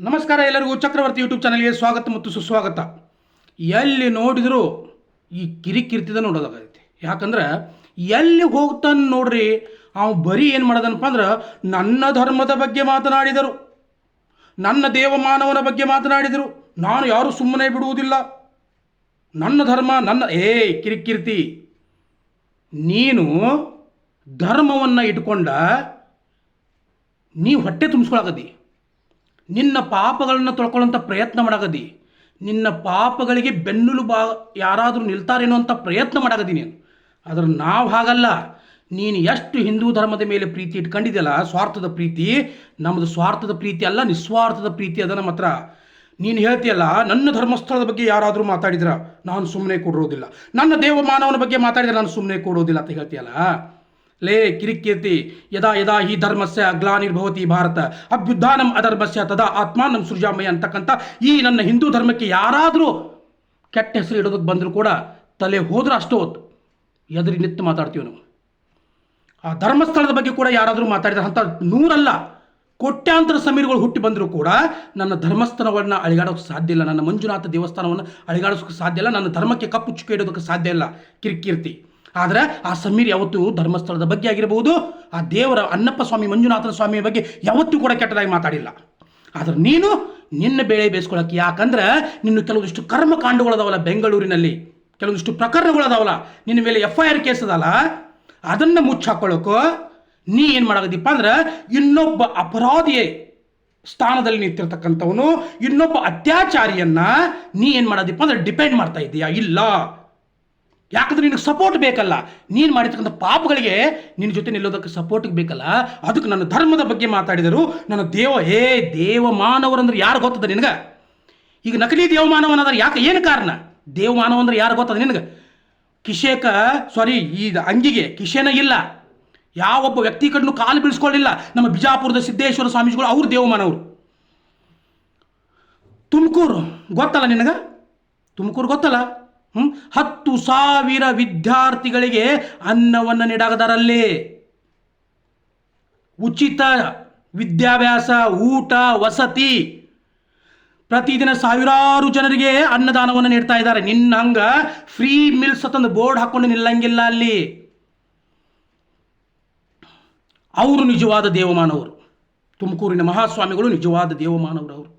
ನಮಸ್ಕಾರ ಎಲ್ಲರಿಗೂ ಚಕ್ರವರ್ತಿ ಯೂಟ್ಯೂಬ್ ಚಾನಲ್ಗೆ ಸ್ವಾಗತ ಮತ್ತು ಸುಸ್ವಾಗತ. ಎಲ್ಲಿ ನೋಡಿದರೂ ಈ ಕಿರಿಕಿರ್ತಿದ ನೋಡೋದಾಗೈತಿ. ಯಾಕಂದ್ರೆ ಎಲ್ಲಿ ಹೋಗ್ತಾನೆ ನೋಡ್ರಿ, ಅವ್ ಬರೀ ಏನು ಮಾಡೋದನಪ್ಪ ಅಂದ್ರೆ ನನ್ನ ಧರ್ಮದ ಬಗ್ಗೆ ಮಾತನಾಡಿದರು. ನನ್ನ ದೇವಮಾನವನ ಬಗ್ಗೆ ಮಾತನಾಡಿದರು. ನಾನು ಯಾರು ಸುಮ್ಮನೆ ಬಿಡುವುದಿಲ್ಲ. ನನ್ನ ಧರ್ಮ, ನನ್ನ, ಏ, ಕಿರಿಕಿರ್ತಿ, ನೀನು ಧರ್ಮವನ್ನು ಇಟ್ಕೊಂಡ, ನೀ ಹೊಟ್ಟೆ ತುಂಬಿಸ್ಕೊಳಕದಿ ನಿನ್ನ ಪಾಪಗಳನ್ನು ತೊಳ್ಕೊಳ್ಳೋಂಥ ಪ್ರಯತ್ನ ಮಾಡಾಕದಿ ನಿನ್ನ ಪಾಪಗಳಿಗೆ ಬೆನ್ನುಲು ಬಾ, ಯಾರಾದರೂ ನಿಲ್ತಾರೇನೋ ಅಂತ ಪ್ರಯತ್ನ ಮಾಡಾಕದಿ ನೀನು. ಆದ್ರೆ ನಾವು ಹಾಗಲ್ಲ. ನೀನು ಎಷ್ಟು ಹಿಂದೂ ಧರ್ಮದ ಮೇಲೆ ಪ್ರೀತಿ ಇಟ್ಕೊಂಡಿದ್ಯಲ್ಲ, ಸ್ವಾರ್ಥದ ಪ್ರೀತಿ ನಮ್ಮದು ಸ್ವಾರ್ಥದ ಪ್ರೀತಿ ಅಲ್ಲ, ನಿಸ್ವಾರ್ಥದ ಪ್ರೀತಿ ಅದ ನಮ್ಮ ನೀನು ಹೇಳ್ತೀಯಲ್ಲ, ನನ್ನ ಧರ್ಮಸ್ಥಳದ ಬಗ್ಗೆ ಯಾರಾದರೂ ಮಾತಾಡಿದ್ರ, ನಾನು ಸುಮ್ಮನೆ ಕೊಡೋದಿಲ್ಲ ನನ್ನ ದೇವಮಾನವನ ಬಗ್ಗೆ ಮಾತಾಡಿದ್ರೆ ನಾನು ಸುಮ್ಮನೆ ಕೊಡೋದಿಲ್ಲ ಅಂತ ಹೇಳ್ತೀಯಲ್ಲ. ಲೇ ಕಿರಿಕೀರ್ತಿ, ಯದಾ ಯದಾ ಹಿ ಧರ್ಮಸ್ಯ ಅಗ್ಲಾನಿರ್ಭವತಿ ಭಾರತ. ಅಭ್ಯುದ್ಧಾನಂ ಅಧರ್ಮಸ್ಯ ತದಾ ಆತ್ಮಾನಂ ಸೃಜಾಮಯ ಅಂತಕ್ಕಂಥ ಈ ನನ್ನ ಹಿಂದೂ ಧರ್ಮಕ್ಕೆ ಯಾರಾದರೂ ಕೆಟ್ಟ ಹೆಸರು ಇಡೋದಕ್ಕೆ ಬಂದರೂ ಕೂಡ ತಲೆ ಹೋದ್ರೆ ಅಷ್ಟು ಹೊತ್ತು ಎದುರಿ ನಿತ್ತು ಮಾತಾಡ್ತೀವಿ ನಾವು. ಆ ಧರ್ಮಸ್ಥಳದ ಬಗ್ಗೆ ಕೂಡ ಯಾರಾದರೂ ಮಾತಾಡಿದ್ರೆ ಅಂತ ನೂರಲ್ಲ, ಕೋಟ್ಯಾಂತರ ಸಮೀರ್ಗಳು ಹುಟ್ಟಿ ಬಂದರೂ ಕೂಡ ನನ್ನ ಧರ್ಮಸ್ಥಳವನ್ನು ಅಳಿಗಾಡೋಕೆ ಸಾಧ್ಯ ಇಲ್ಲ, ನನ್ನ ಮಂಜುನಾಥ ದೇವಸ್ಥಾನವನ್ನು ಅಳಿಗಾಡೋಕೆ ಸಾಧ್ಯ ಇಲ್ಲ, ನನ್ನ ಧರ್ಮಕ್ಕೆ ಕಪ್ಪು ಚುಕ್ಕೆ ಇಡೋದಕ್ಕೆ ಸಾಧ್ಯ ಇಲ್ಲ. ಕಿರಿಕೀರ್ತಿ. ಆದರೆ ಆ ಸಮೀರ್ ಯಾವತ್ತೂ ಧರ್ಮಸ್ಥಳದ ಬಗ್ಗೆ ಆಗಿರಬಹುದು ಆ ದೇವರ ಅನ್ನಪ್ಪ ಸ್ವಾಮಿ, ಮಂಜುನಾಥನ ಸ್ವಾಮಿಯ ಬಗ್ಗೆ ಯಾವತ್ತೂ ಕೂಡ ಕೆಟ್ಟದಾಗಿ ಮಾತಾಡಿಲ್ಲ. ಆದರೆ ನೀನು ನಿನ್ನ ಬೇಳೆ ಬೇಯಿಸ್ಕೊಳಕ್ಕೆ ಯಾಕಂದ್ರೆ ನಿನ್ನ ಕೆಲವೊಂದಿಷ್ಟು ಕರ್ಮಕಾಂಡಗಳದಾವಲ್ಲ ಬೆಂಗಳೂರಿನಲ್ಲಿ, ಕೆಲವೊಂದಿಷ್ಟು ಪ್ರಕರಣಗಳದಾವಲ್ಲ, ನಿನ್ನ ಮೇಲೆ ಎಫ್ ಐ ಆರ್ ಕೇಸ್ ಅದಲ್ಲ, ಅದನ್ನು ಮುಚ್ಚಾಕೊಳ್ಳೋಕ್ಕೋ ನೀ ಏನು ಮಾಡೋದಿಪ್ಪ ಅಂದ್ರೆ ಇನ್ನೊಬ್ಬ ಅಪರಾಧಿಯೇ ಸ್ಥಾನದಲ್ಲಿ ನಿಂತಿರ್ತಕ್ಕಂಥವನು, ಇನ್ನೊಬ್ಬ ಅತ್ಯಾಚಾರಿಯನ್ನ ನೀ ಏನು ಮಾಡೋದಿಪ್ಪ ಅಂದ್ರೆ ಡಿಪೆಂಡ್ ಮಾಡ್ತಾ ಇದ್ದೀಯಾ ಇಲ್ಲ. ಯಾಕಂದ್ರೆ ನಿನಗೆ ಸಪೋರ್ಟ್ ಬೇಕಲ್ಲ? ನೀನು ಮಾಡಿರ್ತಕ್ಕಂಥ ಪಾಪಗಳಿಗೆ ನಿನ್ನ ಜೊತೆ ನಿಲ್ಲೋದಕ್ಕೆ ಸಪೋರ್ಟ್ ಬೇಕಲ್ಲ? ಅದಕ್ಕೆ ನನ್ನ ಧರ್ಮದ ಬಗ್ಗೆ ಮಾತಾಡಿದರು. ನನ್ನ ದೇವ, ಹೇ ದೇವ ಮಾನವರಂದ್ರೆ ಯಾರು ಗೊತ್ತದ ನಿನಗೆ? ಈಗ ನಕಲಿ ದೇವಮಾನವನಾದ್ರೆ ಯಾಕೆ ಏನು ಕಾರಣ? ದೇವಮಾನವ ಅಂದ್ರೆ ಯಾರು ಗೊತ್ತದ ನಿನಗೆ? ಕಿಶೇಕ ಸಾರಿ ಈ ಅಂಗಿಗೆ ಕಿಶೇನ ಇಲ್ಲ. ಯಾವೊಬ್ಬ ವ್ಯಕ್ತಿ ಕಡೆನೂ ಕಾಲು ಬೀಳಿಸ್ಕೊಳ್ಳಿಲ್ಲ. ನಮ್ಮ ಬಿಜಾಪುರದ ಸಿದ್ದೇಶ್ವರ ಸ್ವಾಮೀಜಿಗಳು ಅವ್ರು ದೇವಮಾನವರು. ತುಮಕೂರು ಗೊತ್ತಲ್ಲ ನಿನಗೆ? ತುಮಕೂರು ಗೊತ್ತಲ್ಲ? ಹತ್ತು ಸಾವಿರ ವಿದ್ಯಾರ್ಥಿಗಳಿಗೆ ಅನ್ನವನ್ನು ನೀಡಾಗದಾರಲ್ಲಿ. ಉಚಿತ ವಿದ್ಯಾಭ್ಯಾಸ, ಊಟ, ವಸತಿ. ಪ್ರತಿದಿನ ಸಾವಿರಾರು ಜನರಿಗೆ ಅನ್ನದಾನವನ್ನು ನೀಡ್ತಾ ಇದ್ದಾರೆ. ನಿನ್ನ ಹಂಗ ಫ್ರೀ ಮಿಲ್ಸ್ ಅಂತಂದು ಬೋರ್ಡ್ ಹಾಕೊಂಡು ನಿಲ್ಲಂಗಿಲ್ಲ ಅಲ್ಲಿ. ಅವರು ನಿಜವಾದ ದೇವಮಾನವರು. ತುಮಕೂರಿನ ಮಹಾಸ್ವಾಮಿಗಳು ನಿಜವಾದ ದೇವಮಾನವರು ಅವರು.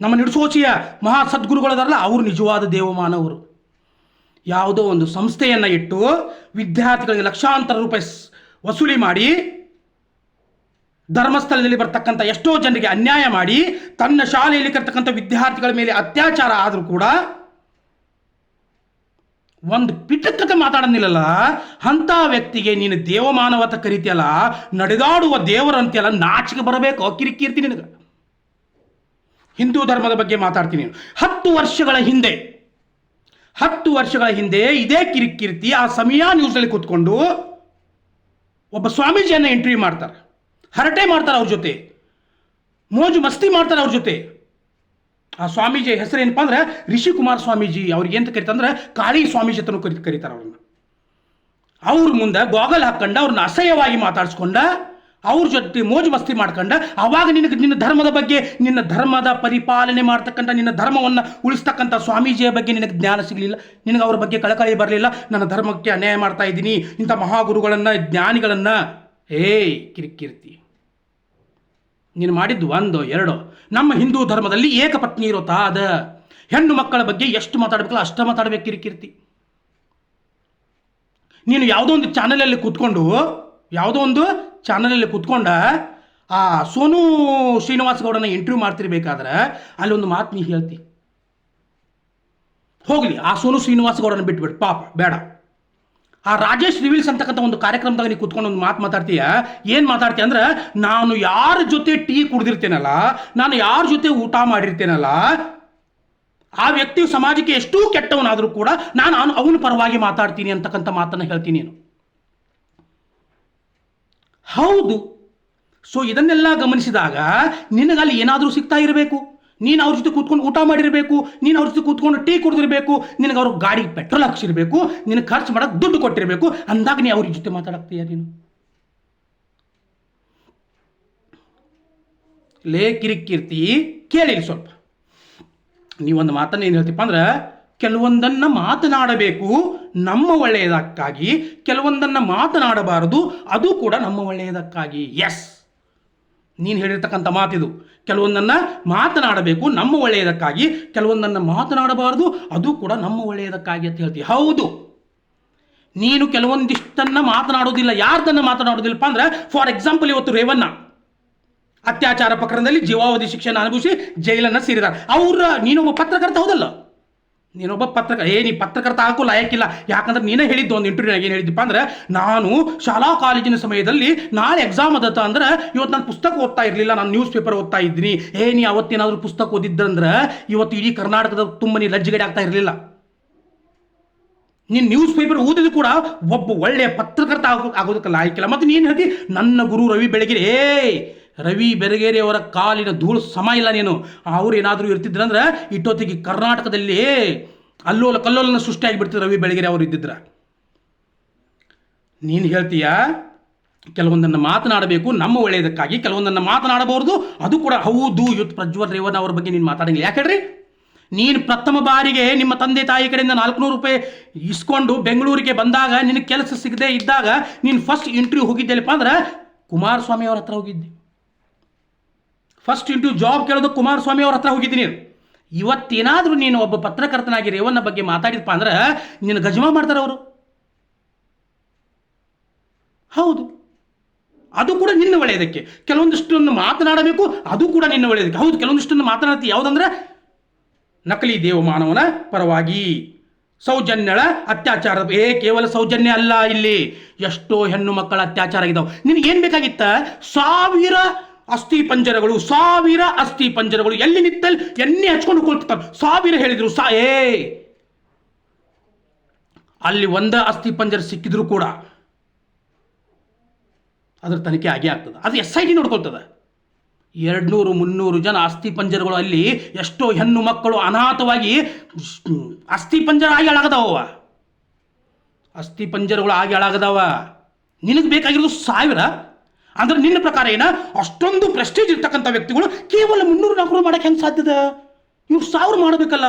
ನಮ್ಮ ನಿಡ್ಸೋಚಿಯ ಮಹಾ ಸದ್ಗುರುಗಳದಾರಲ್ಲ ಅವರು ನಿಜವಾದ ದೇವಮಾನವರು. ಯಾವುದೋ ಒಂದು ಸಂಸ್ಥೆಯನ್ನು ಇಟ್ಟು ವಿದ್ಯಾರ್ಥಿಗಳಿಗೆ ಲಕ್ಷಾಂತರ ರೂಪಾಯಿ ವಸೂಲಿ ಮಾಡಿ, ಧರ್ಮಸ್ಥಳದಲ್ಲಿ ಬರ್ತಕ್ಕಂಥ ಎಷ್ಟೋ ಜನರಿಗೆ ಅನ್ಯಾಯ ಮಾಡಿ, ತನ್ನ ಶಾಲೆಯಲ್ಲಿ ಕರ್ತಕ್ಕಂಥ ವಿದ್ಯಾರ್ಥಿಗಳ ಮೇಲೆ ಅತ್ಯಾಚಾರ ಆದರೂ ಕೂಡ ಒಂದು ಪಿಟಕಕ್ಕೆ ಮಾತಾಡೋದಿಲ್ಲಲ್ಲ, ಅಂಥ ವ್ಯಕ್ತಿಗೆ ನೀನು ದೇವಮಾನವತ ಕರಿತಿಯಲ್ಲ, ನಡೆದಾಡುವ ದೇವರಂತೆಯಲ್ಲ ನಾಚಿಕೆ ಬರಬೇಕು ಕಿರಿಕೀರ್ತಿ ನಿನಗೆ. ಹಿಂದೂ ಧರ್ಮದ ಬಗ್ಗೆ ಮಾತಾಡ್ತೀನಿ. ಹತ್ತು ವರ್ಷಗಳ ಹಿಂದೆ ಹತ್ತು ವರ್ಷಗಳ ಹಿಂದೆ ಇದೇ ಕಿರಿಕಿರ್ತಿ ಆ ಸಮಯ ನ್ಯೂಸಲ್ಲಿ ಕೂತ್ಕೊಂಡು ಒಬ್ಬ ಸ್ವಾಮೀಜಿಯನ್ನು ಎಂಟ್ರಿ ಮಾಡ್ತಾರೆ. ಹರಟೆ ಮಾಡ್ತಾರೆ ಅವ್ರ ಜೊತೆ. ಮೋಜು ಮಸ್ತಿ ಮಾಡ್ತಾರೆ ಅವ್ರ ಜೊತೆ. ಆ ಸ್ವಾಮೀಜಿ ಹೆಸರು ಏನಪ್ಪ ಅಂದ್ರೆ ರಿಷಿಕುಮಾರ್ ಸ್ವಾಮೀಜಿ. ಅವ್ರಿಗೆ ಅಂತ ಕರಿತಂದ್ರೆ ಕಾಳಿ ಸ್ವಾಮೀಜಿ ಅಂತಲೂ ಕರಿ ಕರೀತಾರೆ ಅವ್ರನ್ನ. ಅವ್ರ ಮುಂದೆ ಗೋಗಲ್ ಹಾಕ್ಕೊಂಡ ಅವ್ರನ್ನ ಅಸಹ್ಯವಾಗಿ ಮಾತಾಡ್ಸ್ಕೊಂಡ ಅವ್ರ ಜೊತೆ ಮೋಜು ಮಸ್ತಿ ಮಾಡ್ಕೊಂಡ, ಅವಾಗ ನಿನಗೆ ನಿನ್ನ ಧರ್ಮದ ಬಗ್ಗೆ, ನಿನ್ನ ಧರ್ಮದ ಪರಿಪಾಲನೆ ಮಾಡ್ತಕ್ಕಂಥ, ನಿನ್ನ ಧರ್ಮವನ್ನು ಉಳಿಸ್ತಕ್ಕಂಥ ಸ್ವಾಮೀಜಿಯ ಬಗ್ಗೆ ನಿನಗೆ ಜ್ಞಾನ ಸಿಗಲಿಲ್ಲ, ನಿನಗೆ ಅವ್ರ ಬಗ್ಗೆ ಕಳಕಳಿ ಬರಲಿಲ್ಲ, ನನ್ನ ಧರ್ಮಕ್ಕೆ ಅನ್ಯಾಯ ಮಾಡ್ತಾ ಇದ್ದೀನಿ, ಇಂಥ ಮಹಾಗುರುಗಳನ್ನು, ಜ್ಞಾನಿಗಳನ್ನು. ಏಯ್, ಕಿರಿಕಿರ್ತಿ. ನೀನು ಮಾಡಿದ್ದು ಒಂದು, ಎರಡು. ನಮ್ಮ ಹಿಂದೂ ಧರ್ಮದಲ್ಲಿ ಏಕಪತ್ನಿ ಇರೋ ತಾದ ಹೆಣ್ಣು ಮಕ್ಕಳ ಬಗ್ಗೆ ಎಷ್ಟು ಮಾತಾಡಬೇಕಲ್ಲ, ಅಷ್ಟು ಮಾತಾಡಬೇಕು ಕಿರಿಕಿರ್ತಿ. ನೀನು ಯಾವುದೋ ಒಂದು ಚಾನಲಲ್ಲಿ ಕೂತ್ಕೊಂಡು, ಯಾವುದೋ ಒಂದು ಚಾನಲಲ್ಲಿ ಕುತ್ಕೊಂಡ, ಆ ಸೋನು ಶ್ರೀನಿವಾಸ ಗೌಡನ ಇಂಟರ್ವ್ಯೂ ಮಾಡ್ತಿರ್ಬೇಕಾದ್ರೆ ಅಲ್ಲಿ ಒಂದು ಮಾತು ನೀ ಹೇಳ್ತಿ. ಹೋಗ್ಲಿ, ಆ ಸೋನು ಶ್ರೀನಿವಾಸ ಗೌಡನ ಬಿಟ್ಬಿಟ್ಟು ಪಾಪ, ಬೇಡ. ಆ ರಾಜೇಶ್ ರಿವೀಲ್ಸ್ ಅಂತಕ್ಕಂಥ ಒಂದು ಕಾರ್ಯಕ್ರಮದಾಗ ನೀವು ಕುತ್ಕೊಂಡು ಒಂದು ಮಾತು ಮಾತಾಡ್ತೀಯ? ಏನು ಮಾತಾಡ್ತೀಯ ಅಂದ್ರೆ, ನಾನು ಯಾರ ಜೊತೆ ಟೀ ಕುಡ್ದಿರ್ತೇನಲ್ಲ, ನಾನು ಯಾರ ಜೊತೆ ಊಟ ಮಾಡಿರ್ತೇನಲ್ಲ, ಆ ವ್ಯಕ್ತಿಯು ಸಮಾಜಕ್ಕೆ ಎಷ್ಟು ಕೆಟ್ಟವನಾದರೂ ಕೂಡ ನಾನು ಅವನ ಪರವಾಗಿ ಮಾತಾಡ್ತೀನಿ ಅಂತಕ್ಕಂಥ ಮಾತನ್ನು ಹೇಳ್ತೀನಿ ನೀನು. ಹೌದು. ಸೊ ಇದನ್ನೆಲ್ಲ ಗಮನಿಸಿದಾಗ ನಿನಗಲ್ಲಿ ಏನಾದರೂ ಸಿಗ್ತಾ ಇರಬೇಕು. ನೀನು ಅವ್ರ ಜೊತೆ ಕೂತ್ಕೊಂಡು ಊಟ ಮಾಡಿರಬೇಕು, ನೀನು ಅವ್ರ ಜೊತೆ ಕೂತ್ಕೊಂಡು ಟೀ ಕುಡಿದಿರಬೇಕು, ನಿನಗೆ ಅವ್ರ ಗಾಡಿಗೆ ಪೆಟ್ರೋಲ್ ಹಾಕ್ಸಿರ್ಬೇಕು, ನಿನಗೆ ಖರ್ಚು ಮಾಡೋಕೆ ದುಡ್ಡು ಕೊಟ್ಟಿರಬೇಕು, ಅಂದಾಗ ನೀ ಅವ್ರ ಜೊತೆ ಮಾತಾಡಕ್ತೀಯ ನೀನು? ಲೇ ಕಿರಿಕೀರ್ತಿ, ಕೇಳಿರಿ ಸ್ವಲ್ಪ. ನೀವೊಂದು ಮಾತನ್ನು ಏನು ಹೇಳ್ತೀಪ್ಪ ಅಂದ್ರೆ ಕೆಲವೊಂದನ್ನು ಮಾತನಾಡಬೇಕು, ನಮ್ಮ ಒಳ್ಳೆಯದಕ್ಕಾಗಿ. ಕೆಲವೊಂದನ್ನು ಮಾತನಾಡಬಾರದು, ಅದು ಕೂಡ ನಮ್ಮ ಒಳ್ಳೆಯದಕ್ಕಾಗಿ. ಎಸ್ ನೀನು ಹೇಳಿರ್ತಕ್ಕಂಥ ಮಾತಿದು. ಕೆಲವೊಂದನ್ನು ಮಾತನಾಡಬೇಕು, ನಮ್ಮ ಒಳ್ಳೆಯದಕ್ಕಾಗಿ. ಕೆಲವೊಂದನ್ನು ಮಾತನಾಡಬಾರದು, ಅದು ಕೂಡ ನಮ್ಮ ಒಳ್ಳೆಯದಕ್ಕಾಗಿ ಅಂತ ಹೇಳ್ತೀವಿ ಹೌದು. ನೀನು ಕೆಲವೊಂದಿಷ್ಟನ್ನು ಮಾತನಾಡೋದಿಲ್ಲ, ಯಾರ್ದನ್ನು ಮಾತನಾಡೋದಿಲ್ಲಪ್ಪ ಅಂದ್ರೆ ಫಾರ್ ಎಕ್ಸಾಂಪಲ್ ಇವತ್ತು ರೇವಣ್ಣ, ಅತ್ಯಾಚಾರ ಪ್ರಕರಣದಲ್ಲಿ ಜೀವಾವಧಿ ಶಿಕ್ಷೆಯನ್ನು ಅನುಭವಿಸಿ ಜೈಲನ್ನು ಸೇರಿದ್ದಾರೆ ಅವರ, ನೀನೊಬ್ಬ ಪತ್ರಕರ್ತ ಹೌದಲ್ಲ? ನೀನೊಬ್ಬ ಪತ್ರಕ, ಏ, ನೀ ಪತ್ರಕರ್ತ ಹಾಕು ಲಾಯಕ್ಕಿಲ್ಲ ಯಾಕಂದ್ರೆ ನೀನೇ ಹೇಳಿದ್ದು ಒಂದು ಇಂಟರ್ವ್ಯೂನಾಗ ಏನು ಹೇಳಿದ್ದಪ್ಪ ಅಂದ್ರೆ, ನಾನು ಶಾಲಾ ಕಾಲೇಜಿನ ಸಮಯದಲ್ಲಿ ನಾಳೆ ಎಕ್ಸಾಮ್ ಅದತ್ತ ಅಂದ್ರೆ ಇವತ್ತು ನಾನು ಪುಸ್ತಕ ಓದ್ತಾ ಇರಲಿಲ್ಲ, ನಾನು ನ್ಯೂಸ್ ಪೇಪರ್ ಓದ್ತಾ ಇದ್ದೀನಿ. ಏ, ನೀ ಅವತ್ತೇನಾದರೂ ಪುಸ್ತಕ ಓದಿದ್ದಂದ್ರೆ ಇವತ್ತು ಇಡೀ ಕರ್ನಾಟಕದ ತುಂಬ ನೀ ಲಜ್ಜೆಗಡೆ ಆಗ್ತಾ ಇರಲಿಲ್ಲ. ನೀನು ನ್ಯೂಸ್ ಪೇಪರ್ ಓದಿದ್ರು ಕೂಡ ಒಬ್ಬ ಒಳ್ಳೆಯ ಪತ್ರಕರ್ತ ಆಗೋ, ಆಗೋದಕ್ಕೆ ಲಾಯಕ್ಕಿಲ್ಲ ಮತ್ತು ನೀನು ಹೇಳ್ತಿ, ನನ್ನ ಗುರು ರವಿ ಬೆಳಗಿರಿ ಏ ರವಿ ಬೆರಗೇರಿಯವರ ಕಾಲಿನ ಧೂಳು ಸಮ ಇಲ್ಲ ನೀನು. ಅವ್ರು ಏನಾದರೂ ಇರ್ತಿದ್ರಂದ್ರೆ ಇಟ್ಟೊತ್ತಿಗೆ ಕರ್ನಾಟಕದಲ್ಲಿ ಅಲ್ಲೋಲ ಕಲ್ಲೋಲನ ಸೃಷ್ಟಿಯಾಗಿ ಬಿಡ್ತಿದ್ರು ರವಿ ಬೆಳಗೆರೆ ಅವರು ಇದ್ದಿದ್ರ. ನೀನು ಹೇಳ್ತೀಯ? ಕೆಲವೊಂದನ್ನು ಮಾತನಾಡಬೇಕು, ನಮ್ಮ ಒಳ್ಳೆಯದಕ್ಕಾಗಿ ಕೆಲವೊಂದನ್ನು ಮಾತನಾಡಬಹುದು ಅದು ಕೂಡ ಹೌದು ಯುತ್, ಪ್ರಜ್ವಲ್, ರೇವಣ್ಣ ಅವ್ರ ಬಗ್ಗೆ ನೀನು ಮಾತಾಡಂಗಿಲ್ಲ. ಯಾಕೆ ಹೇಳ್ರಿ? ನೀನು ಪ್ರಥಮ ಬಾರಿಗೆ ನಿಮ್ಮ ತಂದೆ ತಾಯಿ ಕಡೆಯಿಂದ ನಾಲ್ಕುನೂರು ರೂಪಾಯಿ ಇಸ್ಕೊಂಡು ಬೆಂಗಳೂರಿಗೆ ಬಂದಾಗ ನಿನಗೆ ಕೆಲಸ ಸಿಗದೆ ಇದ್ದಾಗ ನೀನು ಫಸ್ಟ್ ಇಂಟರ್ವ್ಯೂ ಹೋಗಿದ್ದೆಲ್ಲಪ್ಪ ಅಂದ್ರೆ ಕುಮಾರಸ್ವಾಮಿ ಅವ್ರ ಹತ್ರ ಹೋಗಿದ್ದೆ. ಫಸ್ಟ್ ಇಂಟು ಜಾಬ್ ಕೇಳೋದು ಕುಮಾರಸ್ವಾಮಿ ಅವ್ರ ಹತ್ರ ಹೋಗಿದ್ದೀನಿ. ಇವತ್ತೇನಾದರೂ ನೀನು ಒಬ್ಬ ಪತ್ರಕರ್ತನಾಗಿ ರೇವಣ್ಣ ಬಗ್ಗೆ ಮಾತಾಡಿದಪ್ಪ ಅಂದ್ರೆ ನಿನ್ನ ಗಜಮಾ ಮಾಡ್ತಾರೆ ಅವರು. ಹೌದು. ಅದು ಕೂಡ ನಿನ್ನ ಒಳ್ಳೆಯದಕ್ಕೆ. ಕೆಲವೊಂದಿಷ್ಟನ್ನು ಮಾತನಾಡಬೇಕು, ಅದು ಕೂಡ ನಿನ್ನ ಒಳ್ಳೆಯದಕ್ಕೆ. ಹೌದು, ಕೆಲವೊಂದಿಷ್ಟನ್ನು ಮಾತನಾಡ್ತಿ ಯಾವುದಂದ್ರೆ ನಕಲಿ ದೇವಮಾನವನ ಪರವಾಗಿ. ಸೌಜನ್ಯಳ ಅತ್ಯಾಚಾರ ಏ ಕೇವಲ ಸೌಜನ್ಯ ಅಲ್ಲ ಇಲ್ಲಿ. ಎಷ್ಟೋ ಹೆಣ್ಣು ಮಕ್ಕಳ ಅತ್ಯಾಚಾರ ಆಗಿದ್ದಾವೆ. ನಿನಗೇನು ಬೇಕಾಗಿತ್ತ? ಸಾವಿರ ಅಸ್ಥಿ ಪಂಜರಗಳು, ಸಾವಿರ ಅಸ್ಥಿ ಪಂಜರಗಳು ಎಲ್ಲಿ ನಿತ್ತಲ್ಲಿ ಎಣ್ಣೆ ಹಚ್ಕೊಂಡು ಕೊಳ್ತಿರ್ತಾವೆ ಸಾವಿರ ಹೇಳಿದ್ರು, ಸಾ, ಏ! ಅಲ್ಲಿ ಒಂದ ಅಸ್ಥಿ ಪಂಜರ ಸಿಕ್ಕಿದ್ರು ಕೂಡ ಅದ್ರ ತನಿಖೆ ಆಗೇ ಆಗ್ತದೆ. ಅದು ಎಸ್ ಐ ಟಿ ನೋಡ್ಕೊಳ್ತದೆ. ಎರಡ್ನೂರು, ಮುನ್ನೂರು ಜನ ಅಸ್ಥಿ ಪಂಜರಗಳು ಅಲ್ಲಿ ಎಷ್ಟೋ ಹೆಣ್ಣು ಮಕ್ಕಳು ಅನಾಥವಾಗಿ ಅಸ್ಥಿ ಪಂಜರ ಆಗಿ ಹಾಳಾಗದವ ಅಸ್ಥಿ ಪಂಜರಗಳು ಆಗಿ ಹಾಳಾಗದವ ನಿನಗೆ ಬೇಕಾಗಿರೋದು ಸಾವಿರ. ಅಂದ್ರೆ ನಿನ್ನ ಪ್ರಕಾರ ಏನ? ಅಷ್ಟೊಂದು ಪ್ರೆಸ್ಟೀಜ್ ಇರ್ತಕ್ಕಂಥ ವ್ಯಕ್ತಿಗಳು ಕೇವಲ ಮುನ್ನೂರು ನಾಲ್ಕುನೂರು ಮಾಡಕ್ಕೆ ಹೆಂಗೆ ಸಾಧ್ಯದ ಇವ್ರು ಸಾವಿರ ಮಾಡಬೇಕಲ್ಲ.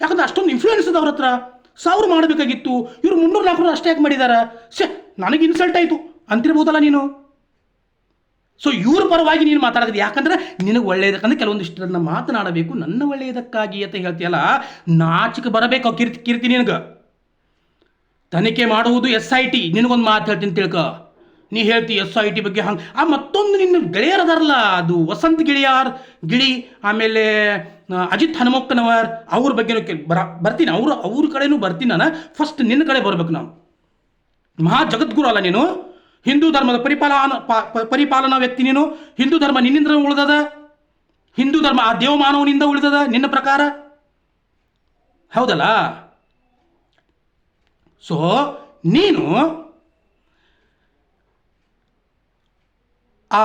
ಯಾಕಂದ್ರೆ ಅಷ್ಟೊಂದು ಇನ್ಫ್ಲೂಯೆನ್ಸ್ ಇದೆ ಅವ್ರ ಹತ್ರ. ಸಾವಿರ ಮಾಡಬೇಕಾಗಿತ್ತು. ಇವ್ರು ಮುನ್ನೂರು ನಾಲ್ಕುನೂರು ಅಷ್ಟೇ ಯಾಕೆ ಮಾಡಿದಾರ? ಸೆ ನನಗೆ ಇನ್ಸಲ್ಟ್ ಆಯಿತು. ಅಂತಿರ್ಬೋದಲ್ಲ ನೀನು. ಸೊ ಇವ್ರ ಪರವಾಗಿ ನೀನು ಮಾತಾಡೋದು ಯಾಕಂದ್ರೆ ನಿನಗೆ ಒಳ್ಳೆಯದಕ್ಕಂದ್ರೆ ಕೆಲವೊಂದಿಷ್ಟನ್ನ ಮಾತನಾಡಬೇಕು. ನನ್ನ ಒಳ್ಳೆಯದಕ್ಕಾಗಿ ಅಂತ ಹೇಳ್ತೀಯಲ್ಲ, ನಾಚಿಕೆ ಬರಬೇಕು ಕೀರ್ತಿ ಕೀರ್ತಿ ನಿನಗೆ. ತನಿಖೆ ಮಾಡುವುದು ಎಸ್ ಐ ಟಿ. ನಿನಗೊಂದು ಮಾತು ಹೇಳ್ತೀನಿ ತಿಳ್ಕ. ನೀ ಹೇಳ್ತಿ ಎಸ್ ಐ ಟಿ ಬಗ್ಗೆ ಹಂಗೆ. ಆ ಮತ್ತೊಂದು ನಿನ್ನ ಗೆಳೆಯರದಾರಲ್ಲ, ಅದು ವಸಂತ್ ಗಿಳಿಯಾರ್, ಗಿಳಿ, ಆಮೇಲೆ ಅಜಿತ್ ಹನುಮಕ್ಕನವರ್ ಅವ್ರ ಬಗ್ಗೆ ಬರ, ಬರ್ತೀನಿ, ಅವರು, ಅವ್ರ ಕಡೆನೂ ಬರ್ತೀನಿ ನಾನು. ಫಸ್ಟ್ ನಿನ್ನ ಕಡೆ ಬರ್ಬೇಕು ನಾವು. ಮಹಾ ಜಗದ್ಗುರು ಅಲ್ಲ ನೀನು. ಹಿಂದೂ ಧರ್ಮದ ಪರಿಪಾಲನ ಪರಿಪಾಲನಾ ವ್ಯಕ್ತಿ ನೀನು. ಹಿಂದೂ ಧರ್ಮ ನಿನ್ನಿಂದ ಉಳಿದದ. ಹಿಂದೂ ಧರ್ಮ ಆ ದೇವಮಾನವನಿಂದ ಉಳಿದದ ನಿನ್ನ ಪ್ರಕಾರ. ಹೌದಲ್ಲ? ಸೊ ನೀನು ಆ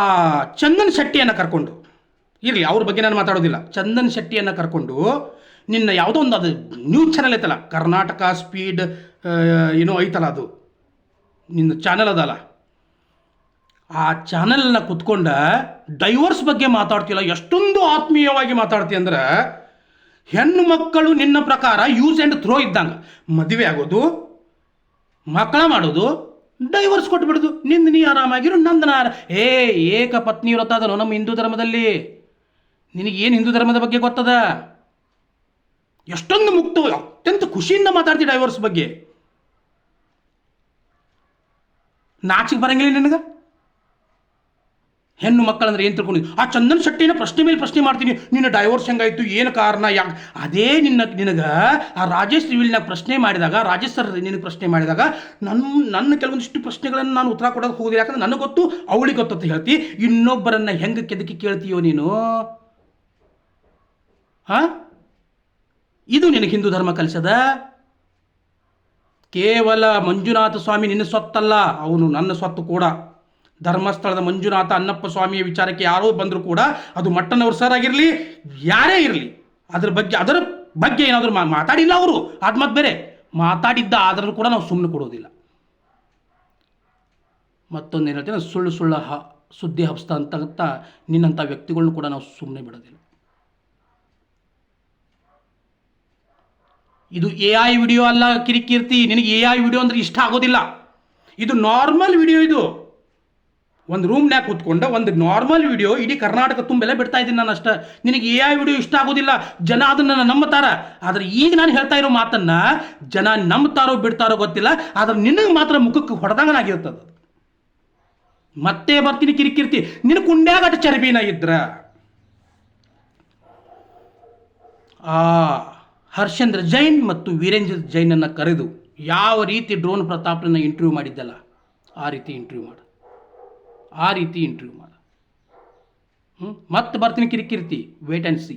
ಚಂದನ್ ಶೆಟ್ಟಿಯನ್ನು ಕರ್ಕೊಂಡು, ಇರಲಿ ಅವ್ರ ಬಗ್ಗೆ ನಾನು ಮಾತಾಡೋದಿಲ್ಲ, ಚಂದನ್ ಶೆಟ್ಟಿಯನ್ನು ಕರ್ಕೊಂಡು ನಿನ್ನ ಯಾವುದೋ ಒಂದು ಅದು ನ್ಯೂಸ್ ಚಾನಲ್ ಐತಲ್ಲ, ಕರ್ನಾಟಕ ಸ್ಪೀಡ್ ಏನೋ ಐತಲ್ಲ ಅದು, ನಿನ್ನ ಚಾನಲ್ ಅದಲ್ಲ. ಆ ಚಾನಲ್ನ ಕುತ್ಕೊಂಡ ಡೈವರ್ಸ್ ಬಗ್ಗೆ ಮಾತಾಡ್ತಿಲ್ಲ, ಎಷ್ಟೊಂದು ಆತ್ಮೀಯವಾಗಿ ಮಾತಾಡ್ತಿ ಅಂದ್ರೆ, ಹೆಣ್ಣು ಮಕ್ಕಳು ನಿನ್ನ ಪ್ರಕಾರ ಯೂಸ್ ಆ್ಯಂಡ್ ಥ್ರೋ ಇದ್ದಂಗೆ. ಮದುವೆ ಆಗೋದು, ಮಕ್ಕಳ ಮಾಡೋದು ಡೈವರ್ಸ್ ಕೊಟ್ಬಿಡುದು. ನಿಂದು ನೀ ಆರಾಮಾಗಿರು, ನಂದು ನಾ ಏ, ಏಕ ಪತ್ನಿ ವ್ರತ ನಮ್ಮ ಹಿಂದೂ ಧರ್ಮದಲ್ಲಿ. ನಿನಗೇನು ಹಿಂದೂ ಧರ್ಮದ ಬಗ್ಗೆ ಗೊತ್ತದ? ಎಷ್ಟೊಂದು ಮುಕ್ತ ಅತ್ಯಂತ ಖುಷಿಯಿಂದ ಮಾತಾಡ್ತಿ ಡೈವರ್ಸ್ ಬಗ್ಗೆ. ನಾಚಿಗೆ ಬರಂಗಿಲ್ಲ ನಿನಗೆ? ಹೆಣ್ಣು ಮಕ್ಕಳಂದ್ರೆ ಏನು ತಿಳ್ಕೊಂಡು? ಆ ಚಂದನ್ ಶೆಟ್ಟಿನ ಪ್ರಶ್ನೆ ಮೇಲೆ ಪ್ರಶ್ನೆ ಮಾಡ್ತೀನಿ. ನಿನ್ನ ಡೈವರ್ಸ್ ಹೆಂಗಾಯ್ತು? ಏನು ಕಾರಣ? ಯಾಕೆ? ಅದೇ ನಿನ್ನ, ನಿನಗೆ ಆ ರಾಜೇಶ್ ರಿವಿಲ್ನಾಗ ಪ್ರಶ್ನೆ ಮಾಡಿದಾಗ, ರಾಜೇಶ್ ಸರ್ ನಿನಗೆ ಪ್ರಶ್ನೆ ಮಾಡಿದಾಗ ನನ್ನ ನನ್ನ ಕೆಲವೊಂದಿಷ್ಟು ಪ್ರಶ್ನೆಗಳನ್ನು ನಾನು ಉತ್ತರ ಕೊಡೋಕೆ ಹೋಗೋದಿಲ್ಲ. ಯಾಕಂದ್ರೆ ನನಗೆ ಗೊತ್ತು, ಅವಳಿಗೆ ಗೊತ್ತಂತ ಹೇಳ್ತಿ. ಇನ್ನೊಬ್ಬರನ್ನು ಹೆಂಗೆ ಕೆದಕಿ ಕೇಳ್ತೀಯೋ ನೀನು? ಹಾ? ಇದು ನಿನಗೆ ಹಿಂದೂ ಧರ್ಮ ಕಲಿಸದ? ಕೇವಲ ಮಂಜುನಾಥ ಸ್ವಾಮಿ ನಿನ್ನ ಸ್ವತ್ತಲ್ಲ, ಅವನು ನನ್ನ ಸ್ವತ್ತು ಕೂಡ. ಧರ್ಮಸ್ಥಳದ ಮಂಜುನಾಥ ಅನ್ನಪ್ಪ ಸ್ವಾಮಿಯ ವಿಚಾರಕ್ಕೆ ಯಾರೋ ಬಂದರೂ ಕೂಡ ಅದು ಮಟ್ಟನವ್ರ ಸರ್ ಆಗಿರಲಿ, ಯಾರೇ ಇರಲಿ, ಅದ್ರ ಬಗ್ಗೆ, ಅದರ ಬಗ್ಗೆ ಏನಾದರೂ ಮಾತಾಡಿಲ್ಲ ಅವರು. ಮತ್ತೆ ಬೇರೆ. ಮಾತಾಡಿದ್ದ ಆದರೂ ಕೂಡ ನಾವು ಸುಮ್ಮನೆ ಕೊಡೋದಿಲ್ಲ. ಮತ್ತೊಂದು ಏನು ಹೇಳ್ತೀನಿ? ಸುಳ್ಳು ಸುಳ್ಳು ಹ, ಸುದ್ದಿ ಹಬ್ಸ್ತಾ ಅಂತ ನಿನ್ನಂಥ ವ್ಯಕ್ತಿಗಳನ್ನ ಕೂಡ ನಾವು ಸುಮ್ಮನೆ ಬಿಡೋದಿಲ್ಲ. ಇದು ಎ ಐ ವಿಡಿಯೋ ಅಲ್ಲ ಕಿರಿಕೀರ್ತಿ. ನಿನಗೆ ಎ ಐ ವಿಡಿಯೋ ಅಂದ್ರೆ ಇಷ್ಟ ಆಗೋದಿಲ್ಲ. ಇದು ನಾರ್ಮಲ್ ವಿಡಿಯೋ ಇದು. ಒಂದು ರೂಮ್ನ್ಯಾಗ ಕೂತ್ಕೊಂಡ ಒಂದು ನಾರ್ಮಲ್ ವಿಡಿಯೋ ಇಡೀ ಕರ್ನಾಟಕ ತುಂಬೆಲ್ಲ ಬಿಡ್ತಾ ಇದ್ದೀನಿ ನಾನು ಅಷ್ಟೇ. ನಿನಗೆ ಎ ವಿಡಿಯೋ ಇಷ್ಟ ಆಗೋದಿಲ್ಲ, ಜನ ಅದನ್ನು ನಂಬುತ್ತಾರ. ಆದರೆ ಈಗ ನಾನು ಹೇಳ್ತಾ ಇರೋ ಮಾತನ್ನ ಜನ ನಂಬ್ತಾರೋ ಬಿಡ್ತಾರೋ ಗೊತ್ತಿಲ್ಲ, ಆದ್ರೆ ನಿನಗೆ ಮಾತ್ರ ಮುಖಕ್ಕೆ ಹೊಡೆದಂಗನಾಗಿರ್ತದೆ ಮತ್ತೆ ಬರ್ತೀನಿ ಕಿರಿಕಿರ್ತಿ. ನಿನ್ನ ಕುಂಡ್ಯಾಗ ಅಟ್ಟ ಇದ್ರ? ಆ, ಹರ್ಷೇಂದ್ರ ಜೈನ್ ಮತ್ತು ವೀರೇಂದ್ರ ಜೈನನ್ನು ಕರೆದು ಯಾವ ರೀತಿ ಡ್ರೋನ್ ಪ್ರತಾಪ್ನ ಇಂಟರ್ವ್ಯೂ ಮಾಡಿದ್ದಲ್ಲ, ಆ ರೀತಿ ಇಂಟರ್ವ್ಯೂ ಮಾಡು. ಆ ರೀತಿ ಇಂಟರ್ವ್ಯೂ ಮಾಡ. ಹ್ಞೂ ಮತ್ತೆ ಬರ್ತೀನಿ ಕಿರಿಕಿರ್ತಿ ವೇಟ್ ಆ್ಯಂಡ್ ಸಿ